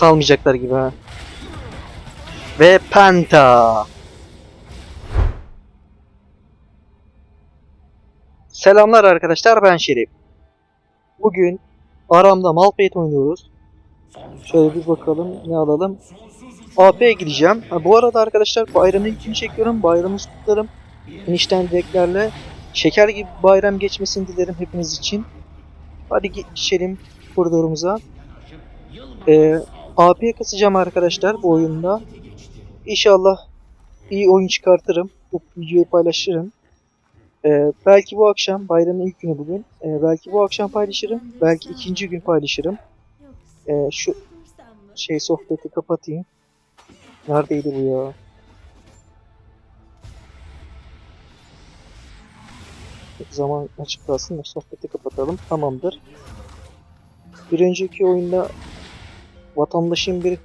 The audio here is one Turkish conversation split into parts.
Salmayacaklar gibi ha. Ve Penta. Selamlar arkadaşlar ben Şerif. Bugün aramda Malphite oynuyoruz. Şöyle bir bakalım ne alalım. AP'ye gideceğim. Ha, bu arada arkadaşlar bayramın ilkini çekiyorum. Bayramı kutlarım. Enişten dileklerle. Şeker gibi bayram geçmesini dilerim hepiniz için. Hadi geçelim koridorumuza. Ee, AP'ye kasacağım arkadaşlar bu oyunda. İnşallah iyi oyun çıkartırım. Bu videoyu paylaşırım. Ee, belki bu akşam bayramın ilk günü bugün. Ee, belki bu akşam paylaşırım. Belki ikinci gün paylaşırım. Ee, şu şey sohbeti kapatayım. Neredeydi bu ya? Zaman açık kalsın da sohbeti kapatalım. Tamamdır. Bir önceki oyunda vatandaşın bir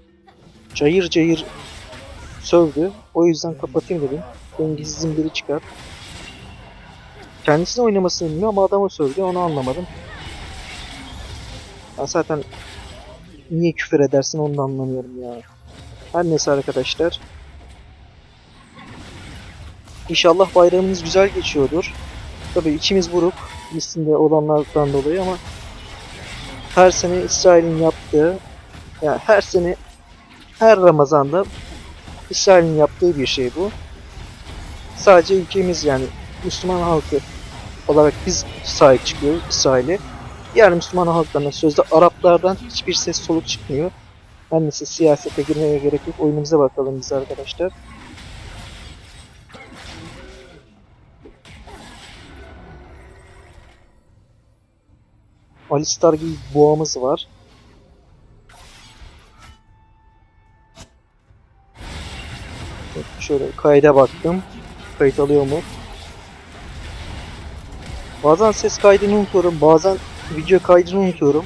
cayır cayır sövdü. O yüzden kapatayım dedim. Dengizsizin biri çıkar. Kendisine oynamasını bilmiyor ama adamı sövdü onu anlamadım. Ya zaten niye küfür edersin onu da anlamıyorum ya. Her neyse arkadaşlar. İnşallah bayramınız güzel geçiyordur. Tabii içimiz buruk listinde olanlardan dolayı ama her sene İsrail'in yaptığı yani her sene her Ramazan'da İsrail'in yaptığı bir şey bu. Sadece ülkemiz yani Müslüman halkı olarak biz sahip çıkıyoruz İsrail'e. Diğer Müslüman halklarına sözde Araplardan hiçbir ses soluk çıkmıyor. Her neyse siyasete girmeye gerek yok. Oyunumuza bakalım biz arkadaşlar. Alistar gibi boğamız var. Şöyle kayda baktım. Kayıt alıyor mu? Bazen ses kaydını unutuyorum. Bazen video kaydını unutuyorum.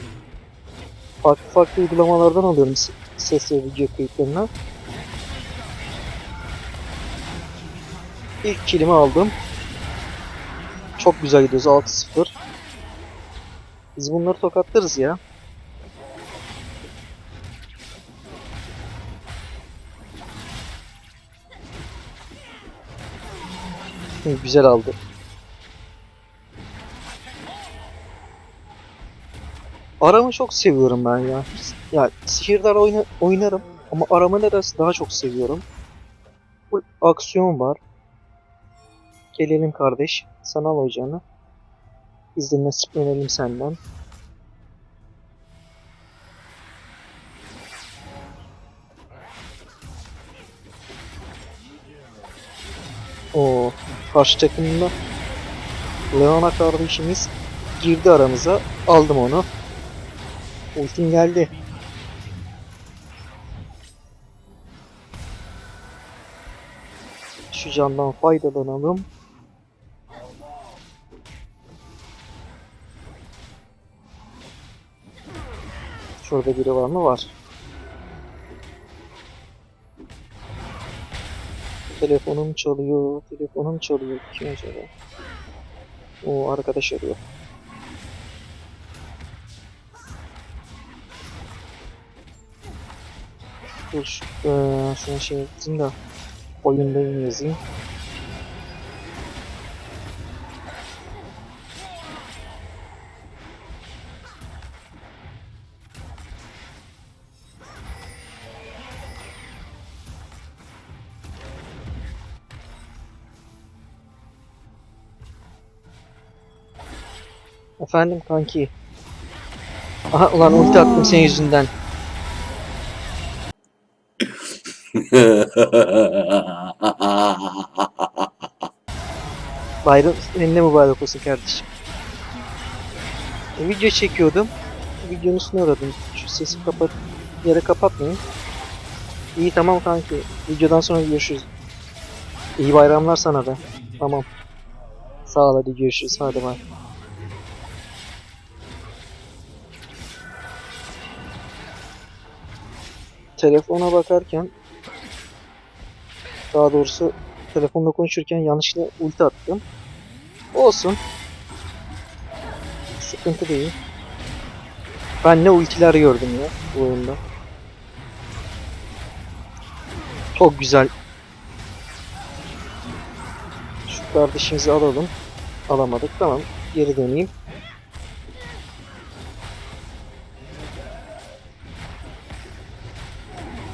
Farklı farklı uygulamalardan alıyorum ses ve video kayıtlarını. İlk kilimi aldım. Çok güzel gidiyoruz 6-0. Biz bunları tokatlarız ya. Güzel aldı. Aramı çok seviyorum ben ya. Ya sihirdar oyna oynarım ama aramı nedense daha çok seviyorum. Bu aksiyon var. Gelelim kardeş. Sana al ocağını. Biz de nasiplenelim senden. O karşı takımda Leona kardeşimiz girdi aramıza. Aldım onu. Ultim geldi. Şu candan faydalanalım. Şurada biri var mı? Var. Telefonum çalıyor. Telefonum çalıyor. Kim acaba? O arkadaş arıyor. Dur şu, eee, şuna şey yapayım da oyundayım yazayım. Efendim kanki. Aha ulan ulti attım senin yüzünden. Bayram eline mübarek olsun kardeşim. E, video çekiyordum. Videonun üstüne uğradım. Şu sesi kapat, yere kapatmayın. İyi tamam kanki. Videodan sonra görüşürüz. İyi bayramlar sana da. Tamam. Sağ ol hadi görüşürüz. Hadi bay. Telefona bakarken daha doğrusu telefonla konuşurken yanlışlıkla ulti attım. Olsun. Sıkıntı değil. Ben ne ultiler gördüm ya bu oyunda. Çok güzel. Şu kardeşimizi alalım. Alamadık. Tamam. Geri döneyim.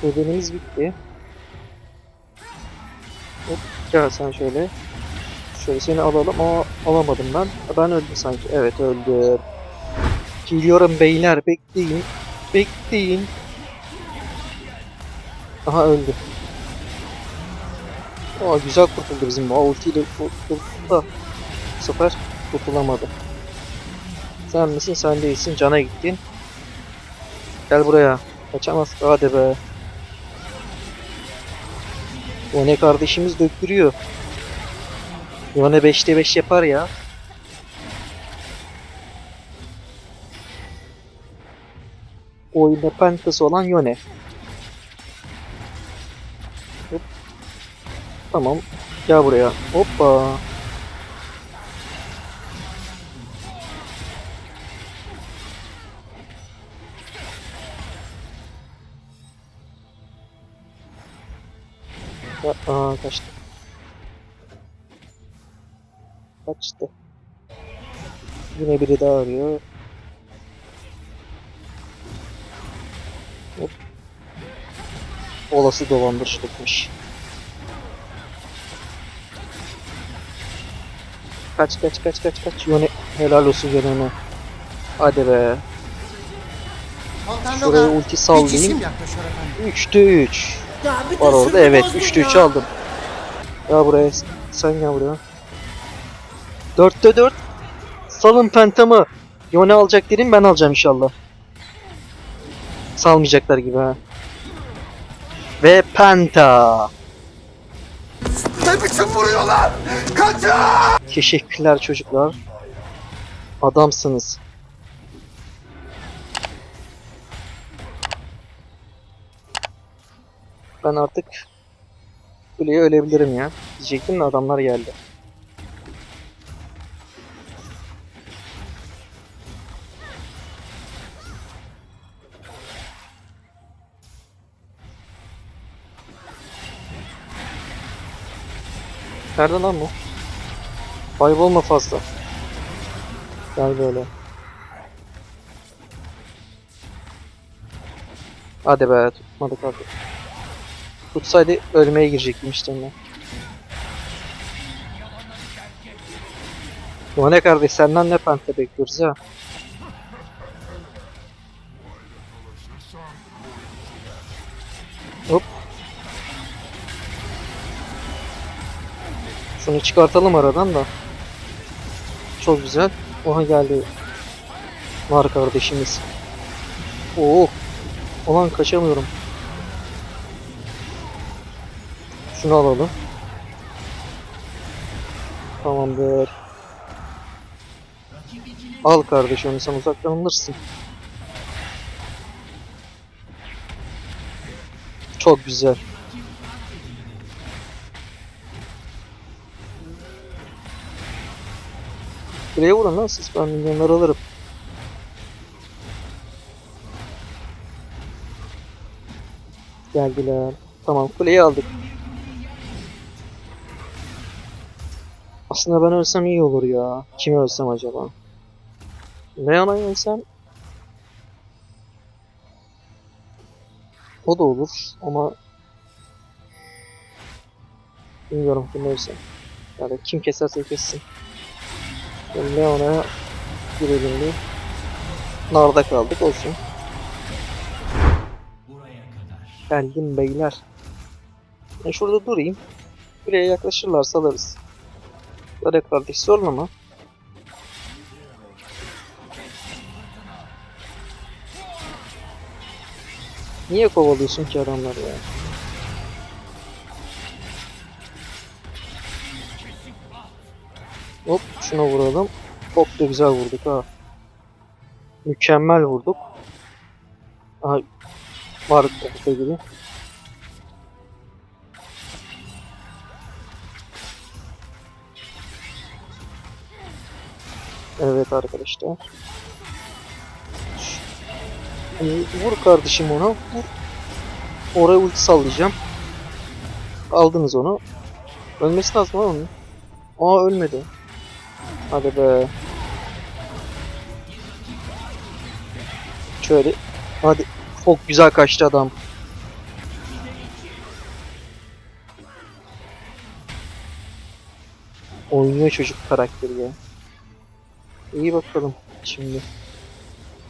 Bedenimiz bitti. Hop, gel sen şöyle. Şöyle seni alalım. Aa, alamadım ben. Ben öldüm sanki. Evet öldüm. Geliyorum beyler. Bekleyin. Bekleyin. Aha öldü. Aa güzel kurtuldu bizim. Aa ultiyle kurtuldu da. Bu sefer kurtulamadı. Sen misin? Sen değilsin. Cana gittin. Gel buraya. Kaçamaz. Hadi be. O ne kardeşimiz döktürüyor. Yone 5'te 5 yapar ya. Oyunda pentası olan Yone. Hop. Tamam. Gel buraya. Hoppa. Aa kaçtı. Kaçtı. Yine biri daha arıyor. Hop. Olası dolandırıcılıkmış. Kaç kaç kaç kaç kaç. Yone helal olsun Yone'ne. Hadi be. Şuraya ulti sallayayım. cisim yaklaşıyor efendim. 3'te 3. Ya bir Var orada evet bozdun 3'te 3 ya. aldım. Ya buraya sen gel buraya. 4'te 4. Salın pentamı. Yone alacak dedim ben alacağım inşallah. Salmayacaklar gibi ha. Ve penta. Ne biçim vuruyorlar? Kaçın! Teşekkürler çocuklar. Adamsınız. Ben artık kuleye ölebilirim ya. Diyecektim de adamlar geldi. Nerede lan bu? Kaybolma fazla. Gel böyle. Hadi be tutmadık artık. Tutsaydı ölmeye girecektim işte ben. Bu ne kardeş senden ne pente bekliyoruz ha? Hop. Şunu çıkartalım aradan da. Çok güzel. Oha geldi. Var kardeşimiz. Oo. Ulan kaçamıyorum. Şunu alalım. Tamamdır. Al kardeş onu sen uzaktan alırsın. Çok güzel. Buraya vurun lan siz ben milyonları alırım. Geldiler. Tamam kuleyi aldık. Aslında ben ölsem iyi olur ya. Kimi ölsem acaba? Leona'yı ölsem O da olur ama Bilmiyorum kim ölsem. Yani kim keserse kessin. Ben Leon'a girelim bir. Narda kaldık olsun. Geldim beyler. Ben şurada durayım. Buraya yaklaşırlarsa alırız. Böyle kardeş zorlama. Niye kovalıyorsun ki adamları ya? Hop şuna vuralım. Çok da güzel vurduk ha. Mükemmel vurduk. Aha var gibi. Evet arkadaşlar. Ee, Vur kardeşim ona. Vur. Oraya ulti sallayacağım. Aldınız onu. Ölmesi lazım ama onun. Aa ölmedi. Hadi be. Şöyle. Hadi. Çok güzel kaçtı adam. Oynuyor çocuk karakteri ya. İyi bakalım şimdi.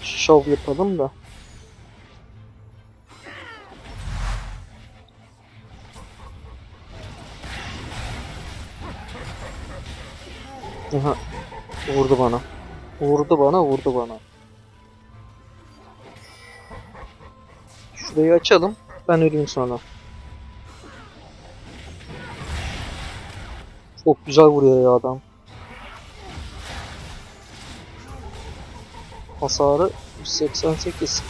Şov yapalım da. Aha. Vurdu bana. Vurdu bana, vurdu bana. Şurayı açalım. Ben öleyim sonra. Çok güzel vuruyor ya adam. Hasarı 188.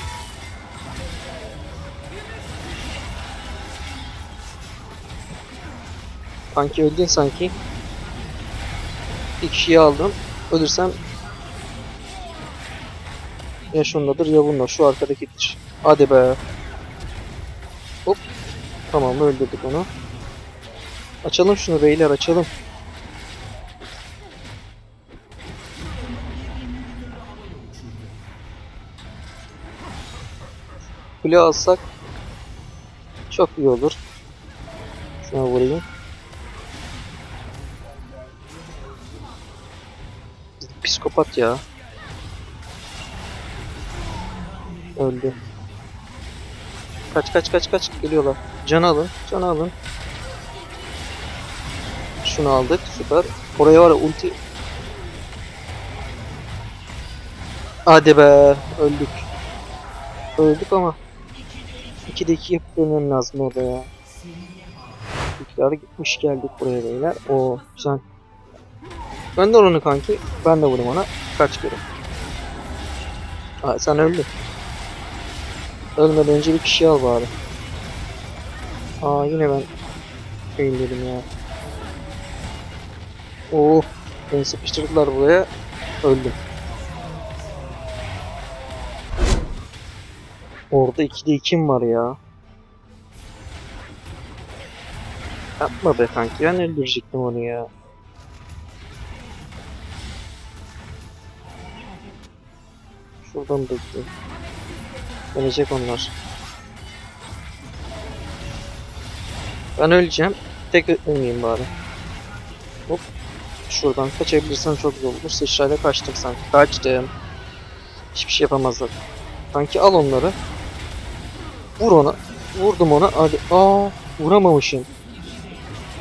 Kanki öldün sanki. Bir kişiyi aldım. Ölürsem ya şundadır ya bunda. Şu arkadakidir. Hadi be. Hop. Tamam öldürdük onu. Açalım şunu beyler açalım. Kule alsak çok iyi olur. Şuna vurayım. Psikopat ya. Öldü. Kaç kaç kaç kaç geliyorlar. Can alın, can alın. Şunu aldık, süper. Oraya var ya ulti. Hadi be, öldük. Öldük ama 2'de 2 yapıp lazım orada ya. Tekrar gitmiş geldik buraya beyler. O güzel. Ben de onu kanki. Ben de vurayım ona. Kaç kere. Aa, sen öldün. Ölmeden önce bir kişi al bari. Aa yine ben eğildim ya. Oo, beni sıkıştırdılar buraya. Öldüm. Orada 2'de 2'm var ya. Yapma be kanki ben öldürecektim onu ya. Şuradan bekliyorum. Gelecek onlar. Ben öleceğim. Tek ölmeyeyim bari. Hop. Şuradan kaçabilirsem çok güzel olur. Sıçrayla kaçtım sanki. Kaçtım. Hiçbir şey yapamazlar. Sanki al onları. Vur ona. Vurdum ona. Hadi. Aa, vuramamışım.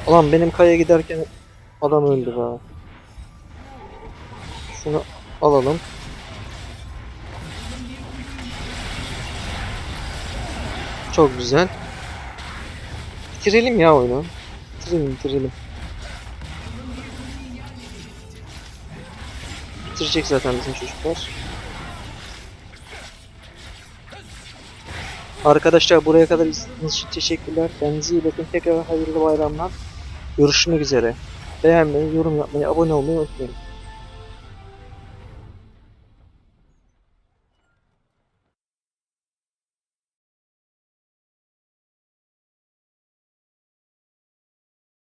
Ulan benim kaya giderken adam öldü be. Şunu alalım. Çok güzel. Bitirelim ya oyunu. Bitirelim bitirelim. Bitirecek zaten bizim çocuklar. Arkadaşlar buraya kadar izlediğiniz için teşekkürler. Kendinize iyi bakın. Tekrar hayırlı bayramlar. Görüşmek üzere. Beğenmeyi, yorum yapmayı, abone olmayı unutmayın.